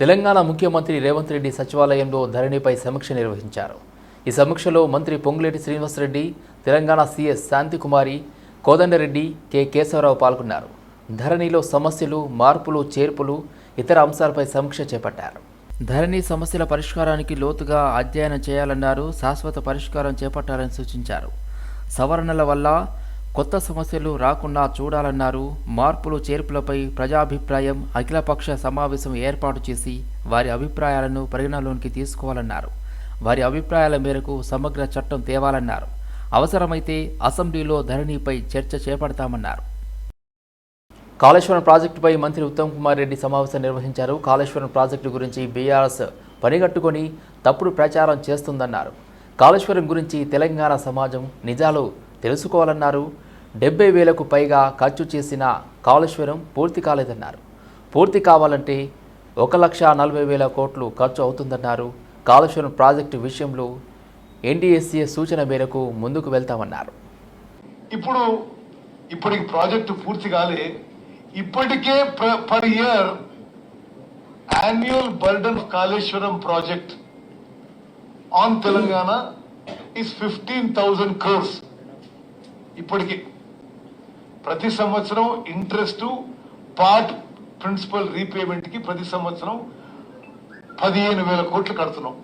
తెలంగాణ ముఖ్యమంత్రి రేవంత్ రెడ్డి సచివాలయంలో ధరణిపై సమీక్ష నిర్వహించారు. ఈ సమీక్షలో మంత్రి పొంగులేటి శ్రీనివాసరెడ్డి తెలంగాణ సీఎస్ శాంతికుమారి కోదండరెడ్డి కె కేశవరావు పాల్గొన్నారు. ధరణిలో సమస్యలు మార్పులు చేర్పులు ఇతర అంశాలపై సమీక్ష చేపట్టారు. ధరణి సమస్యల పరిష్కారానికి లోతుగా అధ్యయనం చేయాలన్నారు శాశ్వత పరిష్కారం చేపట్టాలని సూచించారు. సవరణల వల్ల కొత్త సమస్యలు రాకుండా చూడాలన్నారు. మార్పులు చేర్పులపై ప్రజాభిప్రాయం అఖిలపక్ష సమావేశం ఏర్పాటు చేసి వారి అభిప్రాయాలను పరిగణలోనికి తీసుకోవాలన్నారు. వారి అభిప్రాయాల మేరకు సమగ్ర చట్టం తేవాలన్నారు. అవసరమైతే అసెంబ్లీలో ధరణిపై చర్చ చేపడతామన్నారు. కాళేశ్వరం ప్రాజెక్టుపై మంత్రి ఉత్తమ్ కుమార్ రెడ్డి సమావేశం నిర్వహించారు. కాళేశ్వరం ప్రాజెక్టు గురించి బీఆర్ఎస్ పనిగట్టుకొని తప్పుడు ప్రచారం చేస్తుందన్నారు. కాళేశ్వరం గురించి తెలంగాణ సమాజం నిజాలు తెలుసుకోవాలన్నారు. డెబ్బై వేలకు పైగా ఖర్చు చేసిన కాళేశ్వరం పూర్తి కాలేదన్నారు. పూర్తి కావాలంటే ఒక లక్ష నలభై వేల కోట్లు ఖర్చు అవుతుందన్నారు. కాళేశ్వరం ప్రాజెక్టు విషయంలో ఎన్డీఎస్సీ సూచన మేరకు ముందుకు వెళ్తామన్నారు. ఇప్పుడు ఇప్పటికి ప్రాజెక్టు పూర్తి కాలే. ఇప్పటికే per year annual burden of Kaleshwaram project on Telangana is fifteen thousand crores ఇప్పటికి ప్రతి సంవత్సరం ఇంట్రెస్ట్ పార్ట్ ప్రిన్సిపల్ రీపేమెంట్కి ప్రతి సంవత్సరం పదిహేను వేల కోట్లు కడుతున్నాం.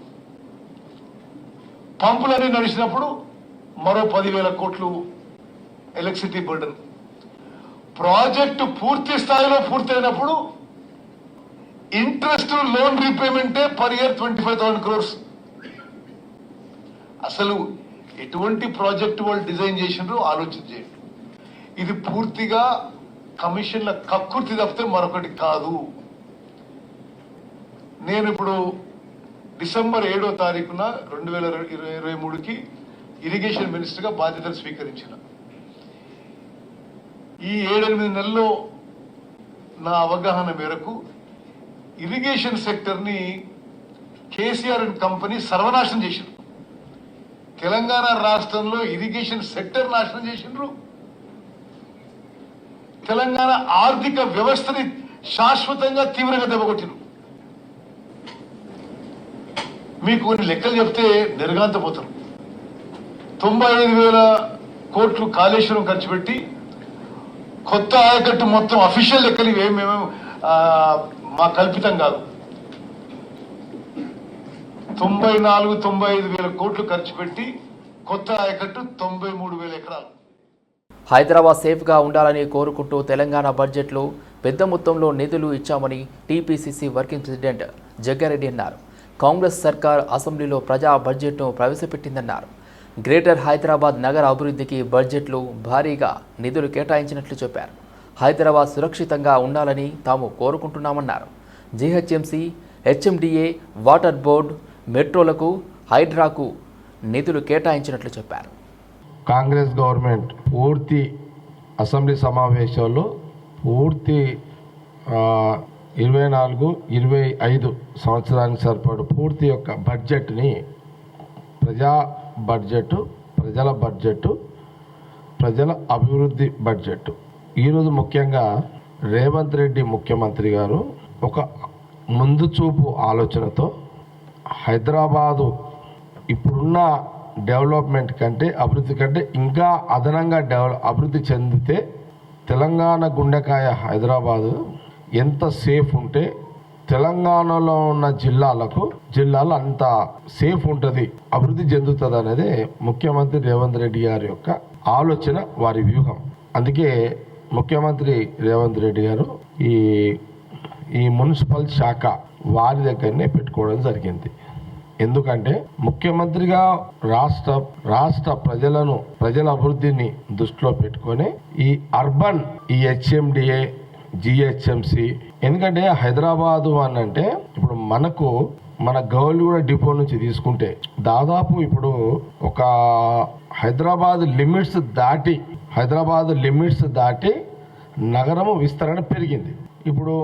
పంపులన్నీ నడిచినప్పుడు మరో పదివేల కోట్లు ఎలక్ట్రిసిటీ బర్డన్ ప్రాజెక్టు పూర్తి స్థాయిలో పూర్తయినప్పుడు interest loan రీపేమెంటే per year twenty five thousand crores. అసలు ఎటువంటి ప్రాజెక్ట్ వాళ్ళు డిజైన్ చేసినారో ఆలోచన చేయండి. ఇది పూర్తిగా కమిషన్ల కక్కుర్తి తప్పితే మరొకటి కాదు. నేను ఇప్పుడు డిసెంబర్ ఏడో తారీఖున రెండు వేల ఇరవై ఇరవై మూడుకి ఇరిగేషన్ మినిస్టర్గా బాధ్యతలు స్వీకరించిన. ఈ ఏడెనిమిది నెలల్లో నా అవగాహన మేరకు ఇరిగేషన్ సెక్టర్ని కేసీఆర్ అండ్ కంపెనీ సర్వనాశనం చేసింది తెలంగాణ రాష్ట్రంలో ఇరిగేషన్ సెక్టర్ నాశనం చేసిండ్రు. తెలంగాణ ఆర్థిక వ్యవస్థని శాశ్వతంగా తీవ్రంగా దెబ్బకొట్టిండ్రు. మీకు కొన్ని లెక్కలు చెప్తే నిర్గాంతపోతారు తొంభై ఐదు వేల కోట్లు కాళేశ్వరం ఖర్చు పెట్టి కొత్త ఆయకట్టు మొత్తం అఫీషియల్ లెక్కలు ఏమేమో మా కల్పితం కాదు. తొంభై నాలుగు తొంభై ఐదు వేల కోట్లు ఖర్చు పెట్టి కొత్త ఆయకట్టు తొంభై మూడు వేల ఎకరాలు. హైదరాబాద్ సేఫ్గా ఉండాలని కోరుకుంటూ తెలంగాణ బడ్జెట్లో పెద్ద మొత్తంలో నిధులు ఇచ్చామని టీపీసీసీ వర్కింగ్ ప్రెసిడెంట్ జగ్గారెడ్డి అన్నారు. కాంగ్రెస్ సర్కార్ అసెంబ్లీలో ప్రజా బడ్జెట్ను ప్రవేశపెట్టిందన్నారు. గ్రేటర్ హైదరాబాద్ నగర అభివృద్ధికి బడ్జెట్లో భారీగా నిధులు కేటాయించినట్లు చెప్పారు. హైదరాబాద్ సురక్షితంగా ఉండాలని తాము కోరుకుంటున్నామన్నారు. జీహెచ్ఎంసీ హెచ్ఎండిఏ వాటర్ బోర్డు మెట్రోలకు హైడ్రాకు నిధులు కేటాయించినట్లు చెప్పారు. కాంగ్రెస్ గవర్నమెంట్ పూర్తి అసెంబ్లీ సమావేశాల్లో పూర్తి ఇరవై నాలుగు ఇరవై ఐదు సంవత్సరానికి సరిపడు పూర్తి యొక్క బడ్జెట్ని ప్రజా బడ్జెట్ ప్రజల బడ్జెట్ ప్రజల అభివృద్ధి బడ్జెట్ ఈరోజు ముఖ్యంగా రేవంత్ రెడ్డి ముఖ్యమంత్రి గారు ఒక ముందు చూపు ఆలోచనతో హైదరాబాదు ఇప్పుడున్న డెవలప్మెంట్ కంటే అభివృద్ధి కంటే ఇంకా అదనంగా డెవలప్ అభివృద్ధి చెందితే తెలంగాణ గుండెకాయ హైదరాబాదు ఎంత సేఫ్ ఉంటే తెలంగాణలో ఉన్న జిల్లాలకు జిల్లాలు అంత సేఫ్ ఉంటుంది అభివృద్ధి చెందుతుంది అనేది ముఖ్యమంత్రి రేవంత్ రెడ్డి గారి యొక్క ఆలోచన వారి వ్యూహం. అందుకే ముఖ్యమంత్రి రేవంత్ రెడ్డి గారు ఈ ఈ మున్సిపల్ శాఖ వారి దగ్గరనే పెట్టుకోవడం జరిగింది. ఎందుకంటే ముఖ్యమంత్రిగా రాష్ట్ర రాష్ట్ర ప్రజలను ప్రజల అభివృద్ధిని దృష్టిలో పెట్టుకొని ఈ అర్బన్ ఈ హెచ్ఎండిఏ జిహెచ్ఎంసి ఎందుకంటే హైదరాబాదు అని అంటే ఇప్పుడు మనకు మన గౌలిగూడ డిపో నుంచి తీసుకుంటే దాదాపు ఇప్పుడు ఒక హైదరాబాద్ లిమిట్స్ దాటి హైదరాబాద్ లిమిట్స్ దాటి నగరము విస్తరణ పెరిగింది. ఇప్పుడు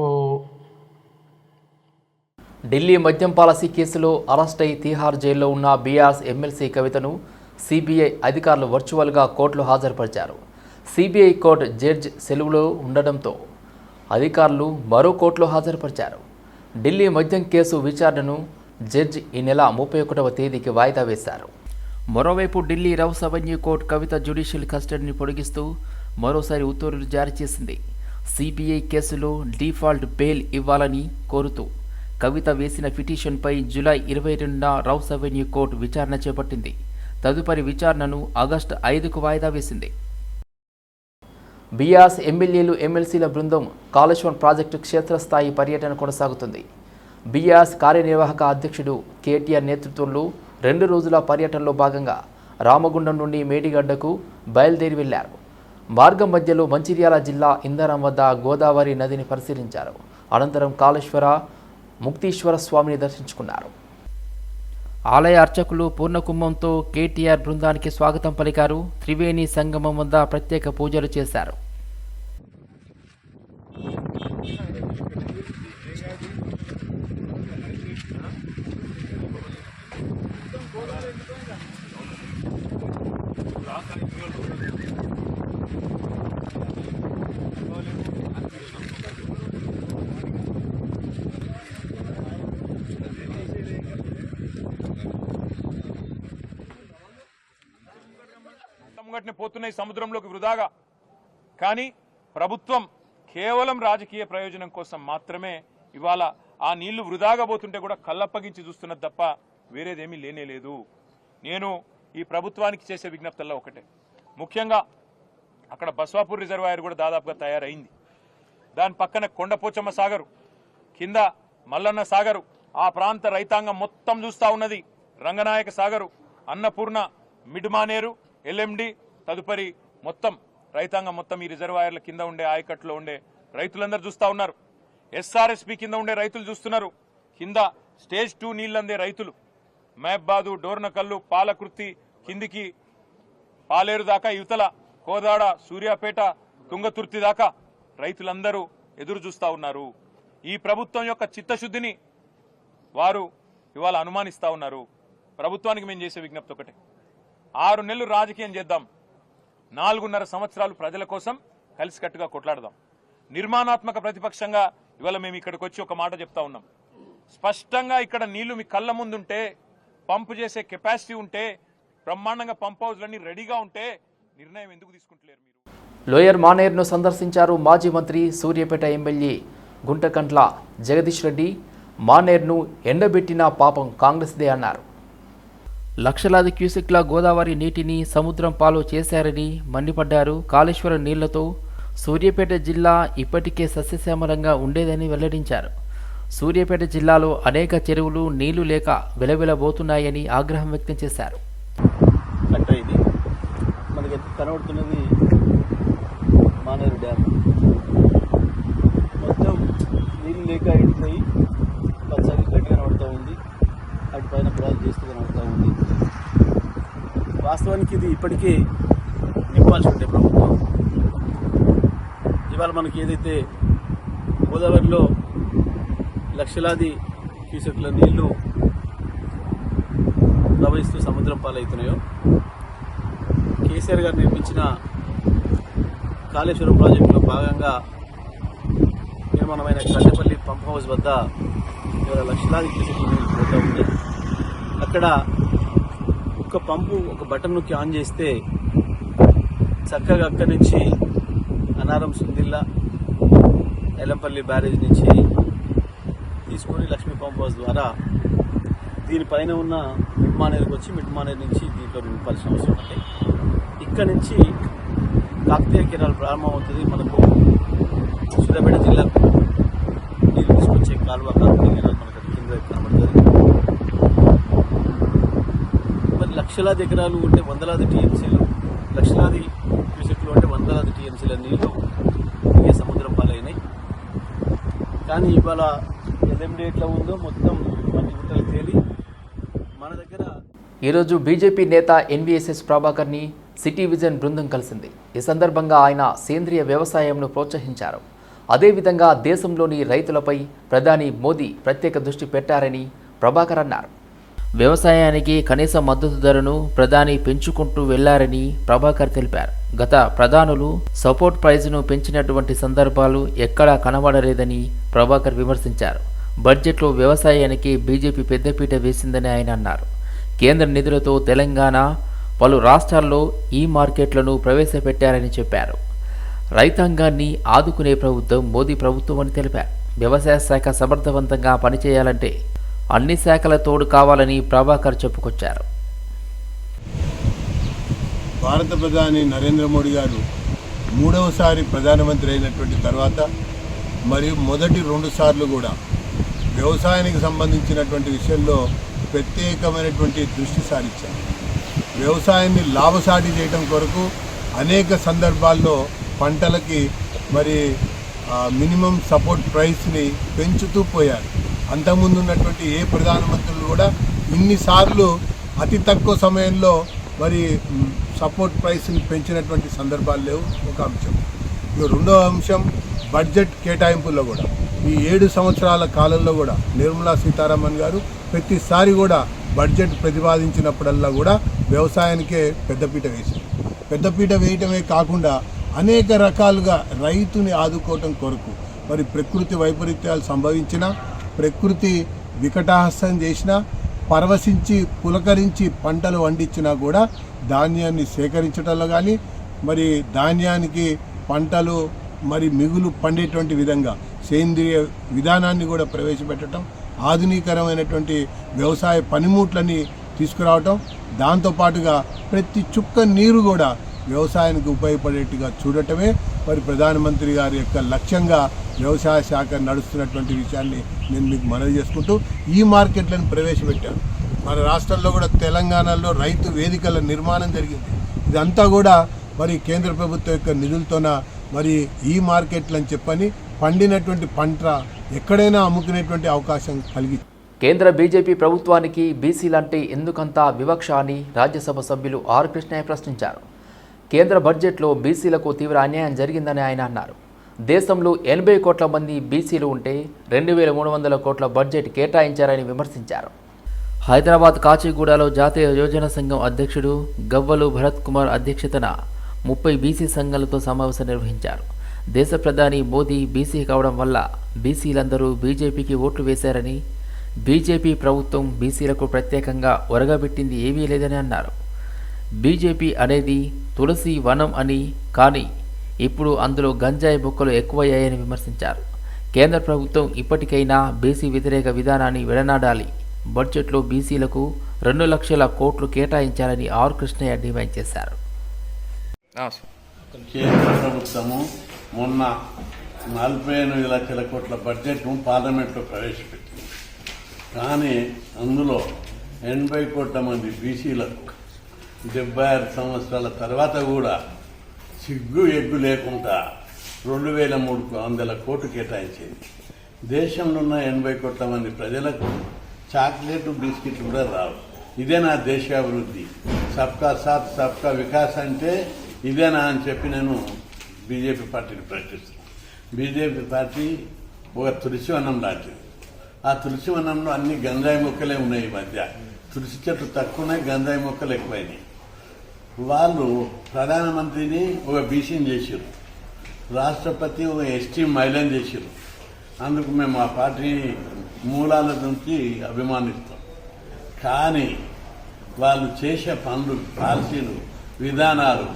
ఢిల్లీ మద్యం పాలసీ కేసులో అరెస్ట్ అయి తీహార్ జైల్లో ఉన్న బీఆర్ఎస్ ఎమ్మెల్సీ కవితను సిబిఐ అధికారులు వర్చువల్గా కోర్టులో హాజరుపరిచారు. సిబిఐ కోర్టు జడ్జ్ సెలవులో ఉండడంతో అధికారులు మరో కోర్టులో హాజరుపరిచారు. ఢిల్లీ మద్యం కేసు విచారణను జడ్జి ఈ నెల ముప్పై ఒకటవ తేదీకి వాయిదా వేశారు. మరోవైపు Delhi Rouse Avenue court Kavitha judicial కస్టడీని పొడిగిస్తూ మరోసారి ఉత్తర్వులు జారీ చేసింది. సిబిఐ కేసులో డిఫాల్ట్ బెయిల్ ఇవ్వాలని కోరుతూ కవిత వేసిన పిటిషన్పై జూలై ఇరవై రెండున రౌస్ అవెన్యూ కోర్టు విచారణ చేపట్టింది. తదుపరి విచారణను ఆగస్టు ఐదుకు వాయిదా వేసింది. బీఆర్ఎస్ ఎమ్మెల్యేలు ఎమ్మెల్సీల బృందం కాళేశ్వరం ప్రాజెక్టు క్షేత్రస్థాయి పర్యటన కొనసాగుతుంది. బీఆర్ఎస్ కార్యనిర్వాహక అధ్యక్షుడు కేటీఆర్ నేతృత్వంలో రెండు రోజుల పర్యటనలో భాగంగా రామగుండం నుండి మేడిగడ్డకు బయలుదేరి వెళ్ళారు. మార్గం మధ్యలో మంచిర్యాల జిల్లా ఇందరం వద్ద గోదావరి నదిని పరిశీలించారు. అనంతరం కాళేశ్వర ముక్తీశ్వర స్వామిని దర్శించుకున్నారు. ఆలయ అర్చకులు పూర్ణకుంభంతో కేటీఆర్ బృందానికి స్వాగతం పలికారు. త్రివేణి సంగమం వద్ద ప్రత్యేక పూజలు చేశారు. వాటిని పోతున్నాయి సముద్రంలోకి వృధాగా. కానీ ప్రభుత్వం కేవలం రాజకీయ ప్రయోజనం కోసం మాత్రమే ఇవాళ ఆ నీళ్ళు వృధాగా పోతుంటే కూడా కళ్ళప్పగించి చూస్తున్నది తప్ప వేరేదేమీ లేనే లేదు. నేను ఈ ప్రభుత్వానికి చేసే విజ్ఞప్తుల్లో ఒకటే. ముఖ్యంగా అక్కడ బస్వాపూర్ రిజర్వాయర్ కూడా దాదాపుగా తయారైంది. దాని పక్కన కొండపోచమ్మ సాగరు కింద మల్లన్న సాగరు ఆ ప్రాంత రైతాంగం మొత్తం చూస్తా ఉన్నది. రంగనాయక సాగరు అన్నపూర్ణ మిడ్మానేరు ఎల్ఎండి తదుపరి మొత్తం రైతాంగం మొత్తం ఈ రిజర్వాయర్ల కింద ఉండే ఆయకట్టులో ఉండే రైతులందరూ చూస్తా ఉన్నారు. ఎస్ఆర్ఎస్పి కింద ఉండే రైతులు చూస్తున్నారు. కింద స్టేజ్ టూ నీళ్ళందే రైతులు. మహబ్బాదు డోర్నకల్లు పాలకృతి కిందికి పాలేరు దాకా యువతల కోదాడ సూర్యాపేట తుంగతుర్తి దాకా రైతులందరూ ఎదురు చూస్తూ ఉన్నారు. ఈ ప్రభుత్వం యొక్క చిత్తశుద్ధిని వారు ఇవాళ అనుమానిస్తూ ఉన్నారు. ప్రభుత్వానికి మేము చేసే విజ్ఞప్తి ఒకటే. ఆరు నెలలు రాజకీయం చేద్దాం. నాలుగున్నర సంవత్సరాలు ప్రజల కోసం కలిసికట్టుగా కొట్లాడదాం. నిర్మాణాత్మక ప్రతిపక్షంగా ఇవాళ మేము ఇక్కడికి వచ్చి ఒక మాట చెప్తా ఉన్నాం. స్పష్టంగా ఇక్కడ నీళ్ళు మీ కళ్ళ ముందుంటే పంపు చేసే కెపాసిటీ ఉంటే బ్రహ్మాండంగా పంప్ హౌస్లన్నీ రెడీగా ఉంటే నిర్ణయం ఎందుకు తీసుకుంటలేరు మీరు? లోయర్ మానేర్ను సందర్శించారు మాజీ మంత్రి సూర్యపేట ఎమ్మెల్యే గుంటకంట్ల జగదీష్ రెడ్డి. మానేర్ను ఎండబెట్టిన పాపం కాంగ్రెస్దే అన్నారు. లక్షలాది క్యూసెక్ల గోదావరి నీటిని సముద్రం పాలు చేశారని మండిపడ్డారు. కాళేశ్వరం నీళ్ళతో సూర్యాపేట జిల్లా ఇప్పటికే సస్యశ్యామలంగా ఉండేదని వెల్లడించారు. సూర్యాపేట జిల్లాలో అనేక చెరువులు నీళ్ళు లేక వెలవెలబోతున్నాయని ఆగ్రహం వ్యక్తం చేశారు. ఇది. మనకి కనబడుతున్నది మానేరు డ్యామ్ మొత్తం నీళ్ళు లేక ఎండిపోయి పచ్చగా గడ్డి కనబడుతూ ఉంది అటు పైన బ్రాల్ చేస్తూ కనబడుతూ ఉంది. వాస్తవానికి ఇది ఇప్పటికే నింపాల్సి ఉండే ప్రభుత్వం. ఇవాళ మనకి ఏదైతే గోదావరిలో లక్షలాది క్యూసెక్ల నీళ్ళు ప్రవహిస్తూ సముద్రం పాలవుతున్నాయో కేసీఆర్ గారు నిర్మించిన కాళేశ్వరం ప్రాజెక్టులో భాగంగా నిర్మాణమైన కట్టెపల్లి పంప్ హౌస్ వద్ద ఇవాళ లక్షలాది క్యూసెక్ల నీళ్ళు పోతూ ఉంది అక్కడ ఒక పంపు ఒక బటన్ నొక్కి ఆన్ చేస్తే చక్కగా అక్కడి నుంచి అనారం సుందిల్లా ఎలంపల్లి బ్యారేజ్ నుంచి తీసుకొని లక్ష్మీ పంప్ హౌస్ ద్వారా దీనిపైన ఉన్న మిడ్మానేరుకి వచ్చి మిడ్మానేరు నుంచి దీంట్లో నింపాల్సిన అవసరం ఉంది ఇక్కడ నుంచి కాకతీయ కెనాల్ ప్రారంభమవుతుంది మనకు సూర్యాపేట జిల్లాకు నీళ్ళు తీసుకొచ్చే కాలువ కాకతీయ కెనాల్ మనకు అటు కింద కనబడుతుంది మరి లక్షలాది ఎకరాలు ఉంటే వందలాది టీఎంసీలు లక్షలాది క్యూసెక్లు అంటే వందలాది టీఎంసీల నీళ్ళు ఇక సముద్రం పాలైనాయి. కానీ ఇవాళ ఎల్ఎండి ఎట్లా ఉందో మొత్తం మట్టి గుట్టలు తేలి మన దగ్గర ఈరోజు బీజేపీ నేత ఎన్వీఎస్ఎస్ ప్రభాకర్ని సిటీ విజన్ బృందం కలిసింది. ఈ సందర్భంగా ఆయన సేంద్రియ వ్యవసాయంను ప్రోత్సహించారు. అదేవిధంగా దేశంలోని రైతులపై ప్రధాని మోదీ ప్రత్యేక దృష్టి పెట్టారని ప్రభాకర్ అన్నారు. వ్యవసాయానికి కనీస మద్దతు ధరను ప్రధాని పెంచుకుంటూ వెళ్ళారని ప్రభాకర్ తెలిపారు. గత ప్రధానులు సపోర్ట్ ప్రైజ్ను పెంచినటువంటి సందర్భాలు ఎక్కడా కనబడలేదని ప్రభాకర్ విమర్శించారు. బడ్జెట్లో వ్యవసాయానికి బీజేపీ పెద్దపీట వేసిందని ఆయన అన్నారు. కేంద్ర నిధులతో తెలంగాణ పలు రాష్ట్రాల్లో ఈ మార్కెట్లను ప్రవేశపెట్టారని చెప్పారు. రైతాంగాన్ని ఆదుకునే ప్రభుత్వం మోదీ ప్రభుత్వం అని తెలిపారు. వ్యవసాయ శాఖ సమర్థవంతంగా పనిచేయాలంటే అన్ని శాఖల తోడు కావాలని ప్రభాకర్ చెప్పుకొచ్చారు. భారత ప్రధాని నరేంద్ర మోడీ గారు మూడవసారి ప్రధానమంత్రి అయినటువంటి తర్వాత మరియు మొదటి రెండు సార్లు కూడా వ్యవసాయానికి సంబంధించినటువంటి విషయంలో ప్రత్యేకమైనటువంటి దృష్టి సారించారు. వ్యవసాయాన్ని లాభసాటి చేయడం కొరకు అనేక సందర్భాల్లో పంటలకి మరి మినిమం సపోర్ట్ ప్రైస్ని పెంచుతూ పోయారు. అంతకుముందు ఉన్నటువంటి ఏ ప్రధానమంత్రులు కూడా ఇన్నిసార్లు అతి తక్కువ సమయంలో మరి సపోర్ట్ ప్రైస్ని పెంచినటువంటి సందర్భాలు లేవు. ఒక అంశం. ఇక రెండో అంశం బడ్జెట్ కేటాయింపుల్లో కూడా. ఈ ఏడు సంవత్సరాల కాలంలో కూడా నిర్మలా సీతారామన్ గారు ప్రతిసారి కూడా బడ్జెట్ ప్రతిపాదించినప్పుడల్లా కూడా వ్యవసాయానికే పెద్దపీట వేసింది పెద్దపీట వేయటమే కాకుండా అనేక రకాలుగా రైతుని ఆదుకోవటం కొరకు మరి ప్రకృతి వైపరీత్యాలు సంభవించిన ప్రకృతి వికటాహస్యం చేసినా పరవశించి పులకరించి పంటలు వండించినా కూడా ధాన్యాన్ని సేకరించడంలో కానీ మరి ధాన్యానికి పంటలు మరి మిగులు పండేటువంటి విధంగా సేంద్రియ విధానాన్ని కూడా ప్రవేశపెట్టడం ఆధునీకరమైనటువంటి వ్యవసాయ పనిముట్లని తీసుకురావటం దాంతోపాటుగా ప్రతి చుక్క నీరు కూడా వ్యవసాయానికి ఉపయోగపడేట్టుగా చూడటమే మరి ప్రధానమంత్రి గారి యొక్క లక్ష్యంగా వ్యవసాయ శాఖ నడుస్తున్నటువంటి విషయాన్ని నేను మీకు మనవి చేసుకుంటూ ఈ మార్కెట్లను ప్రవేశపెట్టాను. మన రాష్ట్రంలో కూడా తెలంగాణలో రైతు వేదికల నిర్మాణం జరిగింది. ఇదంతా కూడా మరి కేంద్ర ప్రభుత్వం యొక్క నిధులతోన మరి ఈ మార్కెట్లు అని చెప్పని పండినటువంటి పంట ఎక్కడైనా అమ్ముకునేటువంటి అవకాశం కలిగి కేంద్ర బీజేపీ ప్రభుత్వానికి బీసీలంటే ఎందుకంత వివక్ష అని రాజ్యసభ సభ్యులు ఆర్ కృష్ణయ్య ప్రశ్నించారు. కేంద్ర బడ్జెట్లో బీసీలకు తీవ్ర అన్యాయం జరిగిందని ఆయన అన్నారు. దేశంలో ఎనభై కోట్ల మంది బీసీలు ఉంటే రెండు వేల మూడు వందల కోట్ల బడ్జెట్ కేటాయించారని విమర్శించారు. హైదరాబాద్ కాచిగూడలో జాతీయ యోజన సంఘం అధ్యక్షుడు గవ్వలు భరత్ కుమార్ అధ్యక్షతన ముప్పై బీసీ సంఘాలతో సమావేశం నిర్వహించారు. దేశ ప్రధాని మోదీ బీసీ కావడం వల్ల బీసీలందరూ బీజేపీకి ఓట్లు వేశారని బీజేపీ ప్రభుత్వం బీసీలకు ప్రత్యేకంగా ఒరగబెట్టింది ఏమీ లేదని అన్నారు. బీజేపీ అనేది తులసి వనం అని కానీ ఇప్పుడు అందులో గంజాయి మొక్కలు ఎక్కువయ్యాయని విమర్శించారు. కేంద్ర ప్రభుత్వం ఇప్పటికైనా బీసీ వ్యతిరేక విధానాన్ని విడనాడాలి. బడ్జెట్లో బీసీలకు రెండు లక్షల కోట్లు కేటాయించాలని ఆర్ కృష్ణయ్య డిమాండ్ చేశారు. కేంద్ర ప్రభుత్వము మొన్న నలభై ఎనిమిది లక్షల కోట్ల బడ్జెట్ను పార్లమెంట్లో ప్రవేశపెట్టింది. కానీ అందులో ఎనభై కోట్ల మంది బీసీలకు డెబ్బై ఆరు సంవత్సరాల తర్వాత కూడా సిగ్గు ఎగ్గు లేకుండా రెండు వేల మూడు వందల కోట్లు కేటాయించింది. దేశంలో ఉన్న ఎనభై కోట్ల మంది ప్రజలకు చాక్లెట్ బిస్కెట్ కూడా రావు. ఇదే నా దేశాభివృద్ధి. సబ్కా సాత్ సబ్కా వికాస్ అంటే ఇదేనా అని చెప్పి నేను బీజేపీ పార్టీని ప్రకటిస్తున్నాను బీజేపీ పార్టీ ఒక తులసివనం లాంటిది. ఆ తులసివనంలో అన్ని గంజాయి మొక్కలే ఉన్నాయి ఈ మధ్య. తులసి చెట్లు తక్కువ ఉన్నాయి గంజాయి మొక్కలు ఎక్కువైనాయి. వాళ్ళు ప్రధానమంత్రిని ఒక బీసీని చేశారు రాష్ట్రపతి ఒక ఎస్టీ మహిళని చేశారు అందుకు మేము ఆ పార్టీ మూలాల నుంచి అభిమానిస్తాం. కానీ వాళ్ళు చేసే పనులు పాలసీలు విధానాలు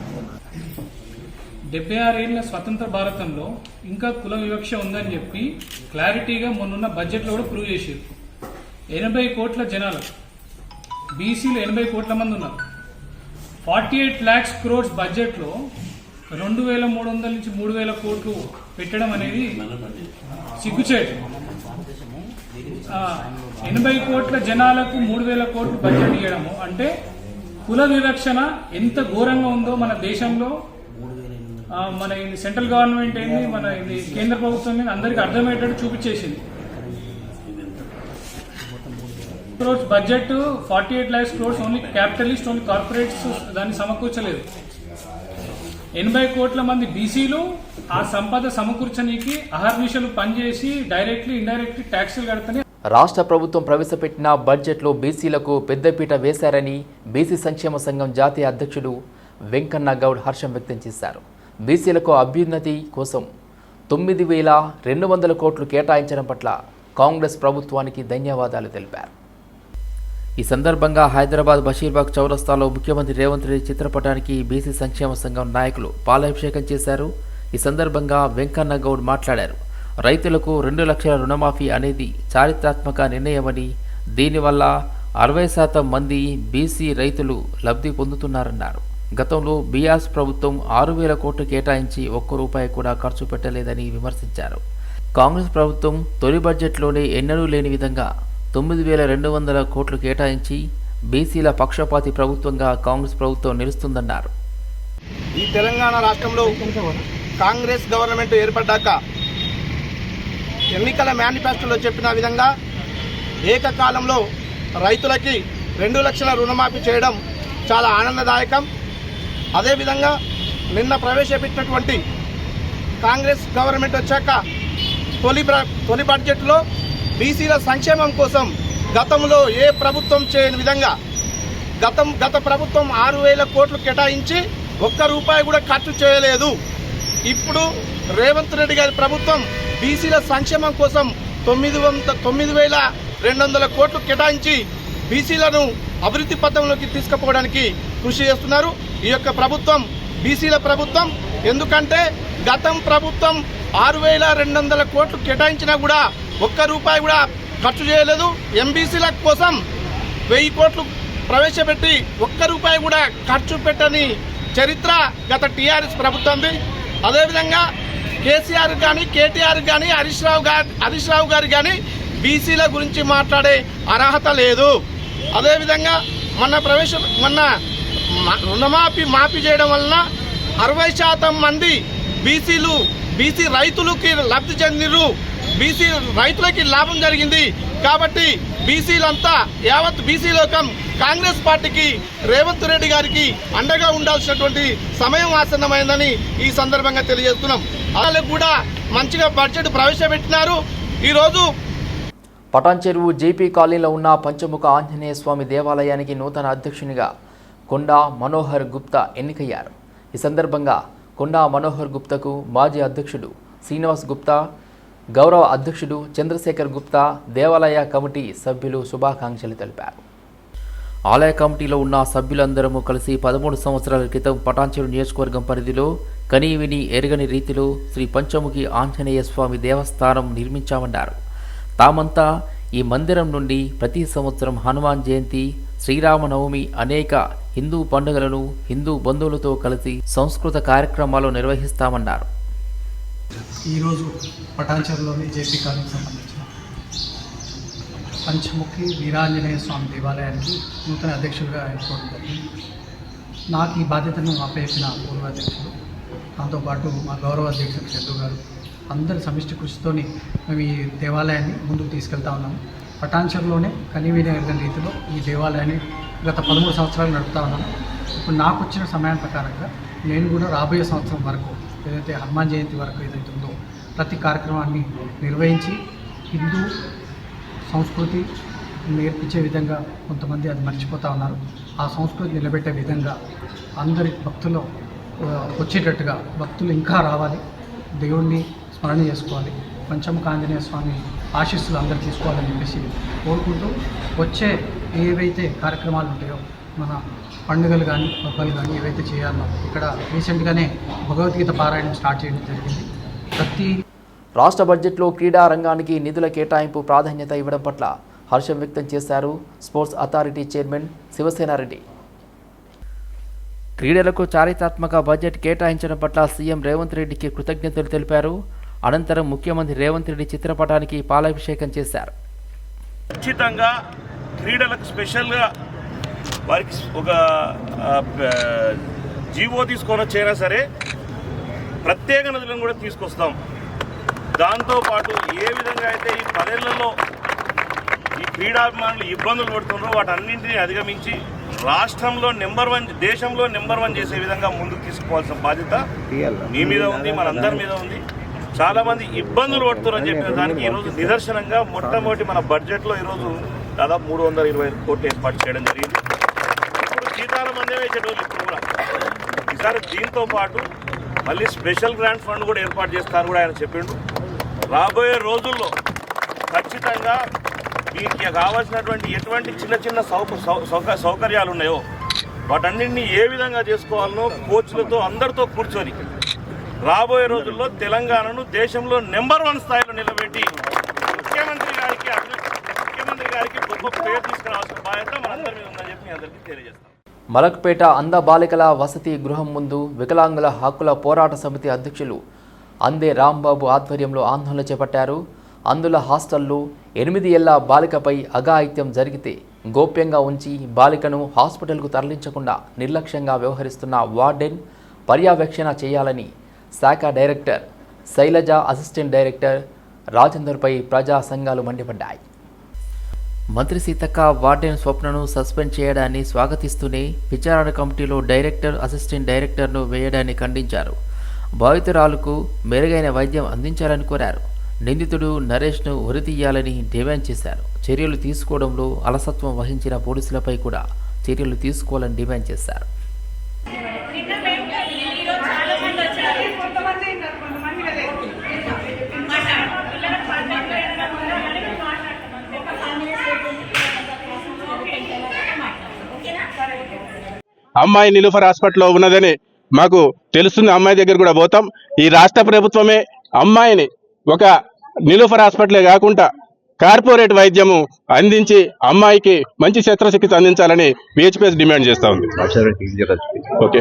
డెబ్బై ఆరేళ్ళ స్వతంత్ర భారతంలో ఇంకా కుల వివక్ష ఉందని చెప్పి క్లారిటీగా మొన్నున్న బడ్జెట్లో కూడా ప్రూవ్ చేశారు ఎనభై కోట్ల జనాలు బీసీలు ఎనభై కోట్ల మంది ఉన్నారు. ఫార్టీ ఎయిట్ ల్యాక్స్ క్రోడ్స్ బడ్జెట్లో రెండు వేల మూడు వందల నుంచి మూడు వేల కోట్లు పెట్టడం అనేది సిగ్గుచేటు. ఎనభై కోట్ల జనాలకు మూడు వేల కోట్లు బడ్జెట్ ఇవ్వడము అంటే కుల వివక్షణ ఎంత ఘోరంగా ఉందో మన దేశంలో మన ఇది సెంట్రల్ గవర్నమెంట్ ఏంది మన ఇది కేంద్ర ప్రభుత్వం ఏంది అందరికి అర్థమయ్యేటట్టు చూపించేసింది. Crores budget forty eight lakhs crores only capitalist only corporates దాన్ని సమకూర్చలేదు. ఎనభై కోట్ల మంది బీసీలు ఆ సంపద సమకూర్చనీకి అహర్నిశలు పనిచేసి డైరెక్ట్లీ ఇండైరెక్ట్లీ ట్యాక్సులు కడతనే రాష్ట్ర ప్రభుత్వం ప్రవేశపెట్టిన బడ్జెట్లో బీసీలకు పెద్దపీట వేశారని బీసీ సంక్షేమ సంఘం జాతీయ అధ్యక్షుడు వెంకన్న గౌడ్ హర్షం వ్యక్తం చేశారు. బీసీలకు అభ్యున్నతి కోసం తొమ్మిది వేల రెండు వందల కోట్లు కేటాయించడం పట్ల కాంగ్రెస్ ప్రభుత్వానికి ధన్యవాదాలు తెలిపారు. ఈ సందర్భంగా హైదరాబాద్ బషీర్బాగ్ చౌరస్తాలో ముఖ్యమంత్రి రేవంత్ రెడ్డి చిత్రపటానికి బీసీ సంక్షేమ సంఘం నాయకులు పాలాభిషేకం చేశారు. ఈ సందర్భంగా వెంకన్న గౌడ్ మాట్లాడారు. రైతులకు రెండు లక్షల రుణమాఫీ అనేది చారిత్రాత్మక నిర్ణయమని దీనివల్ల అరవై శాతం మంది బీసీ రైతులు లబ్ధి పొందుతున్నారన్నారు. గతంలో బీఆర్ఎస్ ప్రభుత్వం ఆరు వేల కోట్లు కేటాయించి ఒక్క రూపాయి కూడా ఖర్చు పెట్టలేదని విమర్శించారు. కాంగ్రెస్ ప్రభుత్వం తొలి బడ్జెట్లోనే ఎన్నడూ లేని విధంగా తొమ్మిది వేల రెండు వందల కోట్లు కేటాయించి బీసీల పక్షపాతి ప్రభుత్వంగా కాంగ్రెస్ ప్రభుత్వం నిలుస్తుందన్నారు. ఈ తెలంగాణ రాష్ట్రంలో కాంగ్రెస్ గవర్నమెంట్ ఏర్పడ్డాక ఎన్నికల మేనిఫెస్టోలో చెప్పిన విధంగా ఏకకాలంలో రైతులకి రెండు లక్షల రుణమాఫీ చేయడం చాలా ఆనందదాయకం. అదేవిధంగా నిన్న ప్రవేశపెట్టినటువంటి కాంగ్రెస్ గవర్నమెంట్ వచ్చాక తొలి తొలి బడ్జెట్లో బీసీల సంక్షేమం కోసం గతంలో ఏ ప్రభుత్వం చేయని విధంగా గతం గత ప్రభుత్వం ఆరు వేల కోట్లు కేటాయించి ఒక్క రూపాయి కూడా ఖర్చు చేయలేదు. ఇప్పుడు రేవంత్ రెడ్డి గారి ప్రభుత్వం బీసీల సంక్షేమం కోసం తొమ్మిది వంద తొమ్మిది వేల రెండు వందల కోట్లు కేటాయించి బీసీలను అభివృద్ధి పథంలోకి తీసుకుపోవడానికి కృషి చేస్తున్నారు. ఈ యొక్క ప్రభుత్వం బీసీల ప్రభుత్వం ఎందుకంటే గతం ప్రభుత్వం ఆరు వేల రెండు వందల కోట్లు కేటాయించినా కూడా ఒక్క రూపాయి కూడా ఖర్చు చేయలేదు. ఎంబీసీల కోసం వెయ్యి కోట్లు ప్రవేశపెట్టి ఒక్క రూపాయి కూడా ఖర్చు పెట్టని చరిత్ర గత టీఆర్ఎస్ ప్రభుత్వంది. అదేవిధంగా కేసీఆర్ కానీ కేటీఆర్ కానీ హరీష్ రావు గారు హరీష్ రావు గారు కానీ బీసీల గురించి మాట్లాడే అర్హత లేదు. అదేవిధంగా మొన్న ప్రవేశ మొన్న రుణమాఫీ మాఫీ చేయడం వలన అరవై శాతం మంది బీసీలు బీసీ రైతులకి లబ్ధి చెందిరు బీసీ రైతులకి లాభం జరిగింది. కాబట్టి బీసీలంతా యావత్ బీసీ లోకం కాంగ్రెస్ పార్టీకి రేవంత్ రెడ్డి గారికి అండగా ఉండాల్సినటువంటి సమయం ఆసన్నమైందని ఈ సందర్భంగా తెలియజేస్తున్నాం. వాళ్ళకు కూడా మంచిగా బడ్జెట్ ప్రవేశపెట్టినారు. ఈరోజు పటాన్ చెరువు జేపీ కాలనీలో ఉన్న పంచముఖ ఆంజనేయ స్వామి దేవాలయానికి నూతన అధ్యక్షునిగా కొండా మనోహర్ గుప్తా ఎన్నికయ్యారు. ఈ సందర్భంగా కొండా మనోహర్ గుప్తకు మాజీ అధ్యక్షుడు శ్రీనివాస్ గుప్తా గౌరవ అధ్యక్షుడు చంద్రశేఖర్ గుప్తా దేవాలయ కమిటీ సభ్యులు శుభాకాంక్షలు తెలిపారు. ఆలయ కమిటీలో ఉన్న సభ్యులందరము కలిసి పదమూడు సంవత్సరాల క్రితం పటాన్చెరు నియోజకవర్గం పరిధిలో కనీవిని ఎరగని రీతిలో శ్రీ పంచముఖి ఆంజనేయ స్వామి దేవస్థానం నిర్మించామన్నారు. తామంతా ఈ మందిరం నుండి ప్రతి సంవత్సరం హనుమాన్ జయంతి శ్రీరామనవమి అనేక హిందూ పండుగలను హిందూ బంధువులతో కలిసి సంస్కృత కార్యక్రమాలు నిర్వహిస్తామన్నారు. ఈరోజు పటాన్చర్లోని జేపీ కాలనీకి సంబంధించిన పంచముఖి వీరాంజనేయ స్వామి దేవాలయానికి నూతన అధ్యక్షుడిగా ఎన్నుకోవడం జరిగింది. నాకు ఈ బాధ్యతను అప్పచెప్పిన పూర్వ అధ్యక్షుడు దాంతోపాటు మా గౌరవ అధ్యక్షుడు చంద్రు గారు అందరి సమిష్టి కృషితోని మేము ఈ దేవాలయాన్ని ముందుకు తీసుకెళ్తా ఉన్నాము పటాన్చర్లోనే కనీవిన రీతిలో ఈ దేవాలయాన్ని గత పదమూడు సంవత్సరాలు నడుపుతా ఉన్నాము ఇప్పుడు నాకు వచ్చిన సమయం ప్రకారంగా నేను కూడా రాబోయే సంవత్సరం వరకు ఏదైతే హనుమాన్ జయంతి వరకు ఏదైతే ఉందో ప్రతి కార్యక్రమాన్ని నిర్వహించి హిందూ సంస్కృతి నేర్పించే విధంగా కొంతమంది అది మర్చిపోతూ ఉన్నారు. ఆ సంస్కృతి నిలబెట్టే విధంగా అందరి భక్తులు వచ్చేటట్టుగా భక్తులు ఇంకా రావాలి. దేవుణ్ణి స్మరణ చేసుకోవాలి. పంచముఖ ఆంజనేయ స్వామి ఆశీస్సులు అందరు తీసుకోవాలని చెప్పేసి కోరుకుంటూ వచ్చే ఏవైతే కార్యక్రమాలు ఉంటాయో మన పండుగలు కానీ పబ్బలు కానీ ఏవైతే చేయాలో ఇక్కడ రీసెంట్గానే భగవద్గీత పారాయణం స్టార్ట్ చేయడం జరిగింది. ప్రతి రాష్ట్ర బడ్జెట్లో క్రీడా రంగానికి నిధుల కేటాయింపు ప్రాధాన్యత ఇవ్వడం పట్ల హర్షం వ్యక్తం చేశారు స్పోర్ట్స్ అథారిటీ చైర్మన్ శివసేనారెడ్డి. క్రీడలకు చారిత్రాత్మక బడ్జెట్ కేటాయించడం పట్ల సీఎం రేవంత్ రెడ్డికి కృతజ్ఞతలు తెలిపారు. అనంతరం ముఖ్యమంత్రి రేవంత్ రెడ్డి చిత్రపటానికి పాలాభిషేకం చేశారు. ఖచ్చితంగా క్రీడలకు స్పెషల్గా వారికి ఒక జీవో తీసుకొని వచ్చైనా సరే ప్రత్యేక నదులను కూడా తీసుకొస్తాం. దాంతోపాటు ఏ విధంగా అయితే ఈ పదేళ్ళలో ఈ క్రీడాభిమానులు ఇబ్బందులు పడుతున్నారో వాటన్నింటినీ అధిగమించి రాష్ట్రంలో నెంబర్ వన్ దేశంలో నెంబర్ వన్ చేసే విధంగా ముందుకు తీసుకోవాల్సిన బాధ్యత మీ మీద ఉంది మనందరి మీద ఉంది. చాలామంది ఇబ్బందులు పడుతున్నారని చెప్పిన దానికి ఈరోజు నిదర్శనంగా మొట్టమొదటి మన బడ్జెట్లో ఈరోజు దాదాపు మూడు వందల ఇరవై కోట్లు ఏర్పాటు చేయడం జరిగింది. కూడా ఈసారి దీంతో పాటు మళ్ళీ స్పెషల్ గ్రాంట్ ఫండ్ కూడా ఏర్పాటు చేస్తారని కూడా ఆయన చెప్పిండు. రాబోయే రోజుల్లో ఖచ్చితంగా మీకు కావాల్సినటువంటి ఎటువంటి చిన్న చిన్న సౌక సౌ- సౌకర్యాలు ఉన్నాయో వాటన్నింటినీ ఏ విధంగా చేసుకోవాలనో కోచ్లతో అందరితో కూర్చొని రాబోయే రోజుల్లో తెలంగాణను దేశంలో నెంబర్ వన్ స్థాయిలో నిలబెట్టి ముఖ్యమంత్రి గారికి ముఖ్యమంత్రి గారికి గొప్ప పేరు తీసుకురావాల్సిన బాధ్యత మనందరి మీద ఉందని చెప్పి అందరికీ తెలియజేస్తాం. మలక్పేట అంద బాలికల వసతి గృహం ముందు వికలాంగుల హక్కుల పోరాట సమితి అధ్యక్షులు అందే రాంబాబు ఆధ్వర్యంలో ఆందోళన చేపట్టారు. అందుల హాస్టల్లో ఎనిమిది ఏళ్ళ బాలికపై అఘాయిత్యం జరిగితే గోప్యంగా ఉంచి బాలికను హాస్పిటల్కు తరలించకుండా నిర్లక్ష్యంగా వ్యవహరిస్తున్న వార్డెన్ పర్యవేక్షణ చేయాలని శాఖ డైరెక్టర్ శైలజ అసిస్టెంట్ డైరెక్టర్ రాజేందర్పై ప్రజా సంఘాలు మండిపడ్డాయి. మంత్రి సీతక్క వార్డెన్ స్వప్నను సస్పెండ్ చేయడాన్ని స్వాగతిస్తూనే విచారణ కమిటీలో డైరెక్టర్ అసిస్టెంట్ డైరెక్టర్ను వేయడాన్ని ఖండించారు. బాధితురాలకు మెరుగైన వైద్యం అందించాలని కోరారు. నిందితుడు నరేష్ను ఉరితీయాలని డిమాండ్ చేశారు. చర్యలు తీసుకోవడంలో అలసత్వం వహించిన పోలీసులపై కూడా చర్యలు తీసుకోవాలని డిమాండ్ చేశారు. అమ్మాయి నిలుఫర్ హాస్పిటల్లో ఉన్నదని మాకు తెలుస్తుంది. అమ్మాయి దగ్గర కూడా పోతాం. ఈ రాష్ట్ర ప్రభుత్వమే అమ్మాయిని ఒక నిలుఫర్ హాస్పిటలే కాకుండా కార్పొరేట్ వైద్యము అందించి అమ్మాయికి మంచి శస్త్రచికిత్స అందించాలని బిహెచ్పిఎస్ డిమాండ్ చేస్తా ఉంది. ఓకే.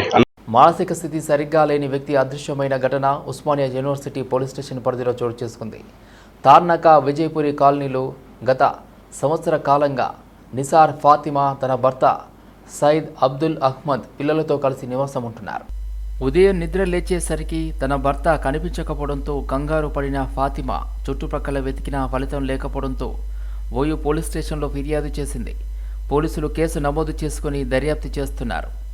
మానసిక స్థితి సరిగ్గా లేని వ్యక్తి అదృశ్యమైన ఘటన ఉస్మానియా యూనివర్సిటీ పోలీస్ స్టేషన్ పరిధిలో చోటు చేసుకుంది. తార్నక విజయపురి కాలనీలో గత సంవత్సర కాలంగా నిసార్ ఫాతిమా తన భర్త సైద్ అబ్దుల్ అహ్మద్ పిల్లలతో కలిసి నివాసం ఉంటున్నారు ఉదయం నిద్ర లేచేసరికి తన భర్త కనిపించకపోవడంతో కంగారు పడిన ఫాతిమా చుట్టుప్రక్కల వెతికినా ఫలితం లేకపోవడంతో ఓయూ పోలీస్ స్టేషన్లో ఫిర్యాదు చేసింది. పోలీసులు కేసు నమోదు చేసుకుని దర్యాప్తు చేస్తున్నారు.